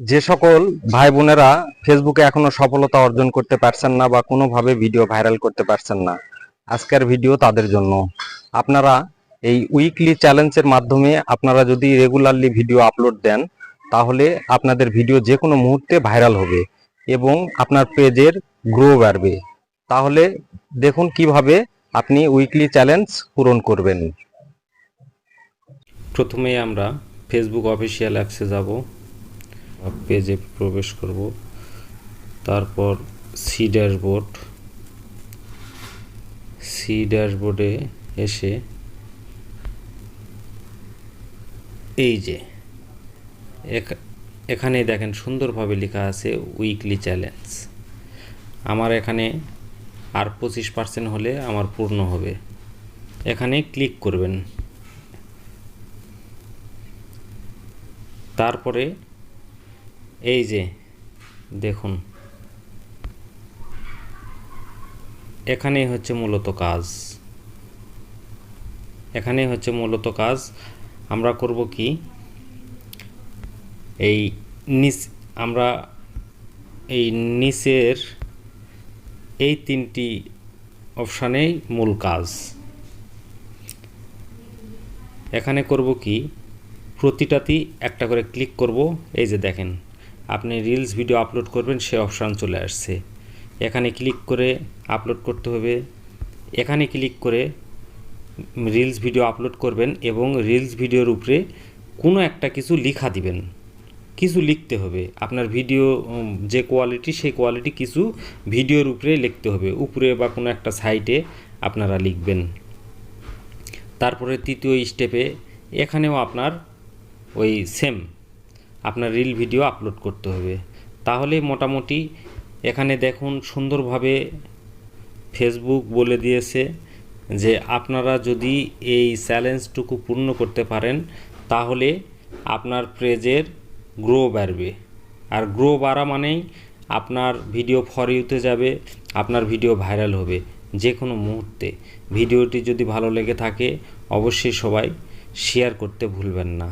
যে সকল ভাই বোনেরা ফেসবুকে এখনও সফলতা অর্জন করতে পারছেন না বা কোনোভাবে ভিডিও ভাইরাল করতে পারছেন না, আজকের ভিডিও তাদের জন্য। আপনারা এই উইকলি চ্যালেঞ্জের মাধ্যমে আপনারা যদি রেগুলারলি ভিডিও আপলোড দেন, তাহলে আপনাদের ভিডিও যে কোনো মুহূর্তে ভাইরাল হবে এবং আপনার পেজের গ্রো বাড়বে। তাহলে দেখুন কীভাবে আপনি উইকলি চ্যালেঞ্জ পূরণ করবেন। প্রথমে আমরা ফেসবুক অফিসিয়াল অ্যাপসে যাব। পেজে প্রবেশ করব। তারপর সি ড্যাশবোর্ড সি ড্যাশবোর্ডে এসে এই যে, এখ- এখানে দেখেন সুন্দরভাবে লেখা আছে উইকলি চ্যালেঞ্জ আমার এখানে আর পঁচিশ পার্সেন্ট হলে আমার পূর্ণ হবে। এখানে ক্লিক করবেন। তারপরে এই যে, দেখুন। এখানেই হচ্ছে মূলত কাজ। এখানেই হচ্ছে মূলত কাজ। আমরা করব কি? এই নিচ, আমরা এই নিচের এই তিনটি অপশানেই মূল কাজ। এখানে করব কি? প্রতিটাতেই একটা করে ক্লিক করব। এই যে দেখেন। আপনি রিলস ভিডিও আপলোড করবেন, সে অপশান চলে আসছে। এখানে ক্লিক করে আপলোড করতে হবে। এখানে ক্লিক করে রিলস ভিডিও আপলোড করবেন এবং রিলস ভিডিওর উপরে কোনো একটা কিছু লিখা দিবেন। কিছু লিখতে হবে। আপনার ভিডিও যে কোয়ালিটি সেই কোয়ালিটি কিছু ভিডিওর উপরে লিখতে হবে। উপরে বা কোনো একটা সাইটে আপনারা লিখবেন। তারপরে তৃতীয় স্টেপে এখানেও আপনার ওই সেম আপনার রিল ভিডিও আপলোড করতে হবে। তাহলে মোটামুটি এখানে দেখুন সুন্দরভাবে ফেসবুক বলে দিয়েছে যে আপনারা যদি এই চ্যালেঞ্জটুকু পূর্ণ করতে পারেন, তাহলে আপনার পেজের গ্রো বাড়বে। আর গ্রো বাড়া মানেই আপনার ভিডিও ফর ইউতে যাবে, আপনার ভিডিও ভাইরাল হবে যে কোনো মুহূর্তে ভিডিওটি যদি ভালো লেগে থাকে, অবশ্যই সবাই শেয়ার করতে ভুলবেন না।